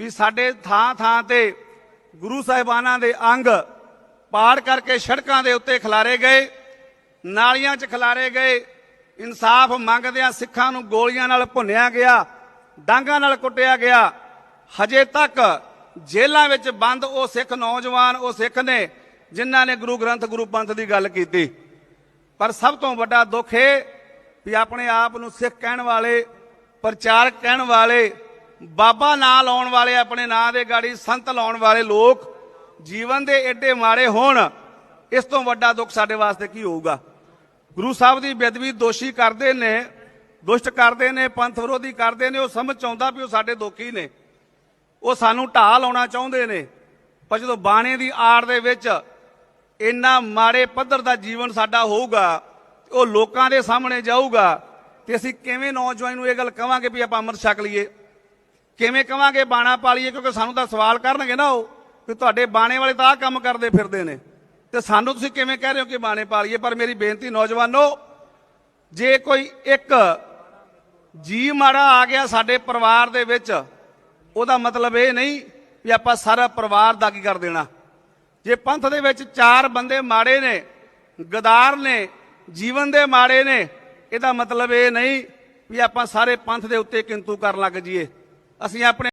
ਵੀ ਸਾਡੇ ਥਾਂ ਥਾਂ ਤੇ ਗੁਰੂ ਸਾਹਿਬਾਨਾਂ ਦੇ ਅੰਗ ਪਾੜ ਕਰਕੇ ਸੜਕਾਂ ਦੇ ਉੱਤੇ ਖਿਲਾਰੇ ਗਏ, ਨਾਲੀਆਂ 'ਚ ਖਿਲਾਰੇ ਗਏ, ਇਨਸਾਫ ਮੰਗਦਿਆਂ ਸਿੱਖਾਂ ਨੂੰ ਗੋਲੀਆਂ ਨਾਲ ਭੁੰਨਿਆ ਗਿਆ, ਡਾਂਗਾਂ ਨਾਲ ਕੁੱਟਿਆ ਗਿਆ। ਹਜੇ ਤੱਕ ਜੇਲ੍ਹਾਂ ਵਿੱਚ ਬੰਦ ਉਹ ਸਿੱਖ ਨੌਜਵਾਨ, ਉਹ ਸਿੱਖ ਨੇ ਜਿਨ੍ਹਾਂ ਨੇ ਗੁਰੂ ਗ੍ਰੰਥ, ਗੁਰੂ ਪੰਥ ਦੀ ਗੱਲ ਕੀਤੀ। ਪਰ ਸਭ ਤੋਂ ਵੱਡਾ ਦੁੱਖ ਇਹ ਵੀ ਆਪਣੇ ਆਪ ਨੂੰ ਸਿੱਖ ਕਹਿਣ ਵਾਲੇ ਪ੍ਰਚਾਰਕ ਕਹਿਣ ਵਾਲੇ ਬਾਬਾ ਨਾਂ ਲਾਉਣ ਵਾਲੇ ਆਪਣੇ ਨਾਂ ਦੇ ਗਾੜੀ ਸੰਤ ਲਾਉਣ ਵਾਲੇ ਲੋਕ ਜੀਵਨ ਦੇ ਏਡੇ ਮਾੜੇ ਹੋਣ, ਇਸ ਤੋਂ ਵੱਡਾ ਦੁੱਖ ਸਾਡੇ ਵਾਸਤੇ ਕੀ ਹੋਊਗਾ? ਗੁਰੂ ਸਾਹਿਬ ਦੀ ਬੇਦਬੀ ਦੋਸ਼ੀ ਕਰਦੇ ਨੇ, ਦੁਸ਼ਟ ਕਰਦੇ ਨੇ, ਪੰਥ ਵਿਰੋਧੀ ਕਰਦੇ ਨੇ, ਉਹ ਸਮਝ ਚਾਹੁੰਦਾ ਵੀ ਉਹ ਸਾਡੇ ਦੋਖੀ ਨੇ। ਉਹ ਸਾਨੂੰ ਢਾਹ ਲਾਉਣਾ ਚਾਹੁੰਦੇ ਨੇ। ਪਰ ਜਦੋਂ ਬਾਣੇ ਦੀ ਆੜ ਦੇ ਵਿੱਚ ਇੰਨਾ ਮਾੜੇ ਪੱਧਰ ਦਾ ਜੀਵਨ ਸਾਡਾ ਹੋਊਗਾ, ਉਹ ਲੋਕਾਂ ਦੇ ਸਾਹਮਣੇ ਜਾਊਗਾ, ਤੇ ਅਸੀਂ ਕਿਵੇਂ ਨੌਜਵਾਨ ਨੂੰ ਇਹ ਗੱਲ ਕਵਾਂਗੇ ਵੀ ਆਪਾਂ ਅੰਮ੍ਰਿਤ ਛਕ ਲਈਏ? ਕਿਵੇਂ ਕਵਾਂਗੇ ਬਾਣਾ ਪਾਲੀਏ? ਕਿਉਂਕਿ ਸਾਨੂੰ ਤਾਂ ਸਵਾਲ ਕਰਨਗੇ ਨਾ ਉਹ ਵੀ ਤੁਹਾਡੇ ਬਾਣੇ ਵਾਲੇ ਤਾਂ ਆਹ ਕੰਮ ਕਰਦੇ ਫਿਰਦੇ ਨੇ। ਤੇ ਸਾਨੂੰ ਤੁਸੀਂ ਕਿਵੇਂ ਕਹਿ ਰਹੇ ਹੋ ਕਿ ਬਾਣੇ ਪਾਲੀਏ? ਪਰ ਮੇਰੀ ਬੇਨਤੀ ਨੌਜਵਾਨੋ, ਜੇ ਕੋਈ ਇੱਕ ਜੀ ਮਾੜਾ ਆ ਗਿਆ ਸਾਡੇ ਪਰਿਵਾਰ ਦੇ ਵਿੱਚ, ਉਹਦਾ ਮਤਲਬ ਇਹ ਨਹੀਂ ਵੀ ਆਪਾਂ ਸਾਰਾ ਪਰਿਵਾਰ ਦਾਗੀ ਕਰ ਦੇਣਾ। ਜੇ ਪੰਥ ਦੇ ਵਿੱਚ ਚਾਰ ਬੰਦੇ ਮਾੜੇ ਨੇ, ਗਦਾਰ ਨੇ, ਜੀਵਨ ਦੇ ਮਾੜੇ ਨੇ, ਇਹਦਾ ਮਤਲਬ ਇਹ ਨਹੀਂ ਵੀ ਆਪਾਂ ਸਾਰੇ ਪੰਥ ਦੇ ਉੱਤੇ ਕਿੰਤੂ ਕਰਨ ਲੱਗ ਜਾਈਏ। ਅਸੀਂ ਆਪਣੇ